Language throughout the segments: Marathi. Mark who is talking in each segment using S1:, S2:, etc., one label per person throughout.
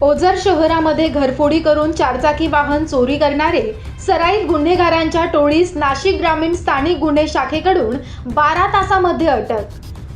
S1: ओझर शहरामध्ये घरफोडी करून चारचाकी वाहन चोरी करणारे सराईत गुन्हेगारांच्या टोळीस नाशिक ग्रामीण स्थानिक गुन्हे शाखेकडून बारा तासामध्ये अटक.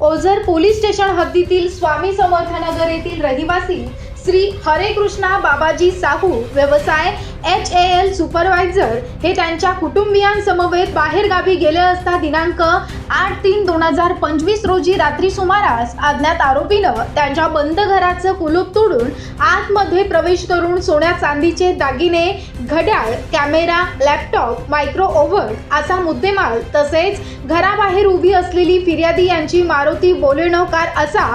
S1: ओझर पोलीस स्टेशन हद्दीतील स्वामी समर्थनगर येथील रहिवासी श्री हरे कृष्णा बाबाजी साहू व्यवसाय एच ए एल सुपरवायझर हे त्यांच्या कुटुंबियांसमवेत बाहेरगावी गेले असता दिनांक आठ तीन दोन हजार पंचवीस रोजी रात्री सुमारास अज्ञात आरोपीनं त्यांच्या बंद घराचं कुलूप तोडून आतमध्ये प्रवेश करून सोन्या चांदीचे दागिने घड्याळ कॅमेरा लॅपटॉप मायक्रो ओव्हन असा मुद्देमाल तसेच घराबाहेर उभी असलेली फिर्यादी यांची मारुती बोलेनो कार असा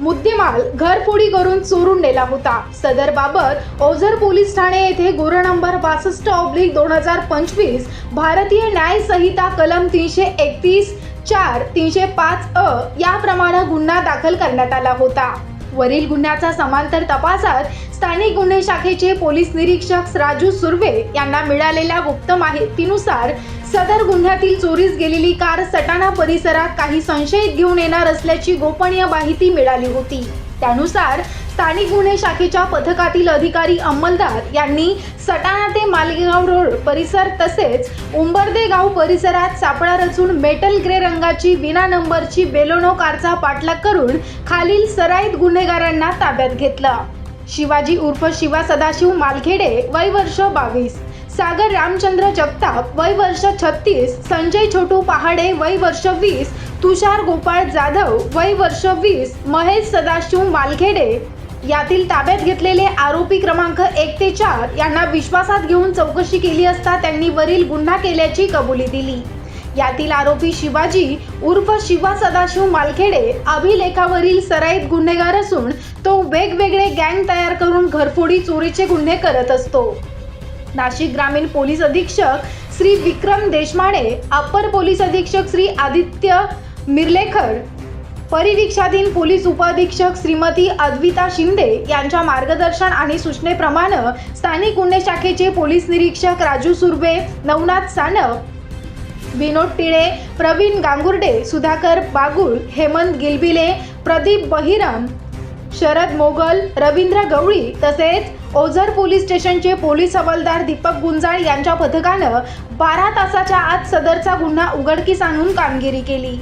S1: मुद्देमाल घरफोडी करून चोरून नेला होता. सदर बाबत ओझर पोलीस ठाणे येथे गुन्हा नंबर बासष्ट ऑब्लिक दोन हजार पंचवीस भारतीय न्याय संहिता कलम तीनशे एकतीस चार तीनशे पाच अ याप्रमाणे गुन्हा दाखल करण्यात आला होता. वरील गुन्ह्याचा समांतर तपासात स्थानिक गुन्हे शाखेचे पोलीस निरीक्षक राजू सुर्वे यांना मिळालेल्या गुप्त माहितीनुसार सदर गुन्ह्यातील चोरीस गेलेली कार सटाणा परिसरात काही संशयित घेऊन येणार असल्याची गोपनीय माहिती मिळाली होती. त्यानुसार स्थानिक गुन्हे शाखेच्या पथकातील अधिकारी अंमलदार यांनी सटाणा ते मालेगाव रोड परिसर तसेच उंबर्दे गाव परिसरात सापळा रचून मेटल ग्रे रंगाची विना नंबरची बेलोनो कारचा पाठलाग करून खालील सराईत गुन्हेगारांना ताब्यात घेतलं. शिवाजी उर्फ शिवा सदाशिव मालखेडे वय वर्ष बावीस. सागर रामचंद्र जगताप वय वर्ष छत्तीस संजय छोटू पहाडे वय वर्ष वीस तुषार गोपाळ जाधव वय वर्ष वीस महेश सदाशिव मालखेडे यातील ताब्यात घेतलेले आरोपी क्रमांक एक ते चार यांना विश्वासात घेऊन चौकशी केली असता त्यांनी वरील गुन्हा केल्याची कबुली दिली. यातील आरोपी शिवाजी उर्फ शिवा सदाशिव मालखेडे अभिलेखावरील सराईत गुन्हेगार असून तो वेगवेगळे गँग तयार करून घरफोडी चोरीचे गुन्हे करत असतो. नाशिक ग्रामीण पोलीस अधीक्षक श्री विक्रम देशमाने अपर पोलीस अधीक्षक श्री आदित्य मिर्लेखर परिवीक्षाधीन पोलीस उपअधीक्षक श्रीमती अद्विता शिंदे यांच्या मार्गदर्शन आणि सूचनेप्रमाणे स्थानिक गुन्हे शाखेचे पोलीस निरीक्षक राजू सुर्वे नवनाथ सानव विनोद टिळे प्रवीण गांगुर्डे सुधाकर बागुल हेमंत गिलबिले प्रदीप बहिरम शरद मोगल रवींद्र गवळी तसेच ओझर पोलीस स्टेशनचे पोलीस हवालदार दीपक गुंजाळ यांच्या पथकानं बारा तासाच्या आत सदरचा गुन्हा उघडकीस आणून कामगिरी केली.